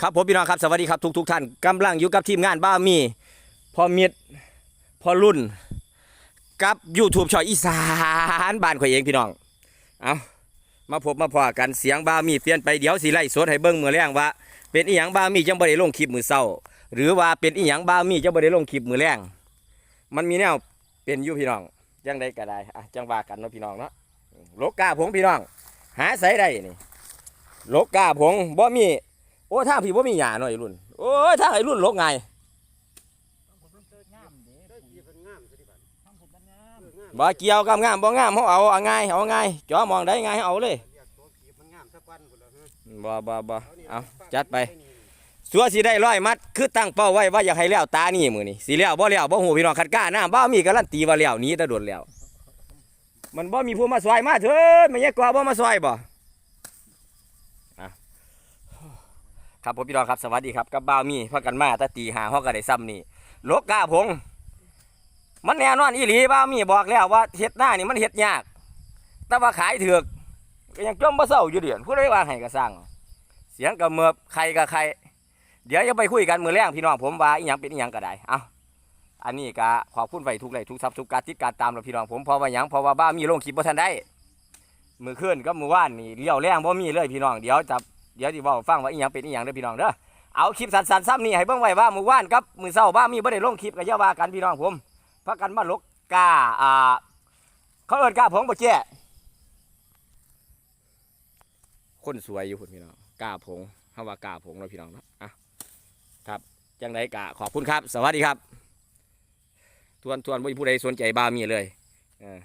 ครับผมพี่น้องครับสวัสดีครับทุกทุกท่านกำลังอยู่กับทีมงานบ้ามีพอมิดพอรุ่น กับ YouTube ช่อยอีสานบ้านข่อยเองพี่น้อง เอามาพบมาพอกันเสียงบ้ามีเปลี่ยนไปเดี๋ยวสิไล่สดให้เบิ่งมือแรงว่า เป็นอีหยังบ้ามีจังบ่ได้ลงคลิปมือเศร้า หรือว่าเป็นอีหยังบ้ามีจังบ่ได้ลงคลิปมือแรงมันมีแนวเป็นอยู่พี่น้องจังได้ก็ได้อะจังว่ากันเนาะพี่น้องเนาะโลกาผงพี่น้อง หาใส่ได้นี่โลกาผงบ่มี โอ้ทางพี่บ่ามีหญ้าเนาะไอ้รุ่น โอ้ยทางไอ้รุ่นลกไงผมมันเกิดงาเกี่เป็นงามสิบัดทำผมมันงามเอองามบ่เกี่ยวกับงามบ่งามเฮาเอาเอาง่ายเอาง่ายจ่อมองได้ง่ายเอาเลยบ่บ่บ่บ่เอาเอาจัดไปสัวสิได้ร้อยมัดคือตั้งเป้าไว้ว่าอยากให้แล้วตานี่มือนี้สิแล้วบ่แล้วบ่ฮู้พี่น้องคัดกล้าหน้าบ่มีการันตีว่าแล้วนี้ต่โดนแล้วมันบ่มีผู้มาซอยมาเถิดมันแยกกว่าบ่มาซอยบ่อะ ครับผมพี่น้องครับสวัสดีครับกับบ่าวมีพากันมาตะตีหาฮอกก็ได้ซ้ำนี่โลกกาพงมันแน่นอนอีหลีบ่าวมีบอกแล้วว่าเฮ็ดหน้านี่มันเฮ็ดยาก แต่ว่าขายเถือกก็ยังจมบ่เศร้าอยู่เดือนผู้ใดว่าให้ก็สร้างเสียงกับเมือบใครกับใคร เดี๋ยวจะไปคุยกันมือแรงพี่น้องผมว่าอีหยังเป็นอีหยังก็ได้เอาอันนี้ก็ขอบคุณไว้ทุกไลทุกซับทุกการติดการตามเราพี่น้องผมเพอว่าหยังเพอว่าบ้ามีลงคลิปบ่ทันได้มือขึ้นก็มือว่านนี่เลี้ยวแรงบ่มีเลยพี่น้องเดี๋ยวจะ เดี๋ยวสิเว้าฟังว่าอีหยังเป็นอีหยังเด้อพี่น้องเด้อเอาคลิปสั้นๆซ้ำนี่ให้เบิ่งไว้ว่ามือว่านกับมือเศร้าบ้ามีบ่ได้ลงคลิปก็อย่าว่ากันพี่น้องผมพักกันมาลกกาอ่าเขาเอิ้นกาผงบ่แจ้คนสวยอยู่พุ่นพี่น้องกาผงเฮาว่ากาผงเนาะพี่น้องเนาะอะครับจังไดกะขอบคุณครับ สวัสดีครับ ทวนทวนบ่มีผู้ใดสนใจบ้ามีเลยเออ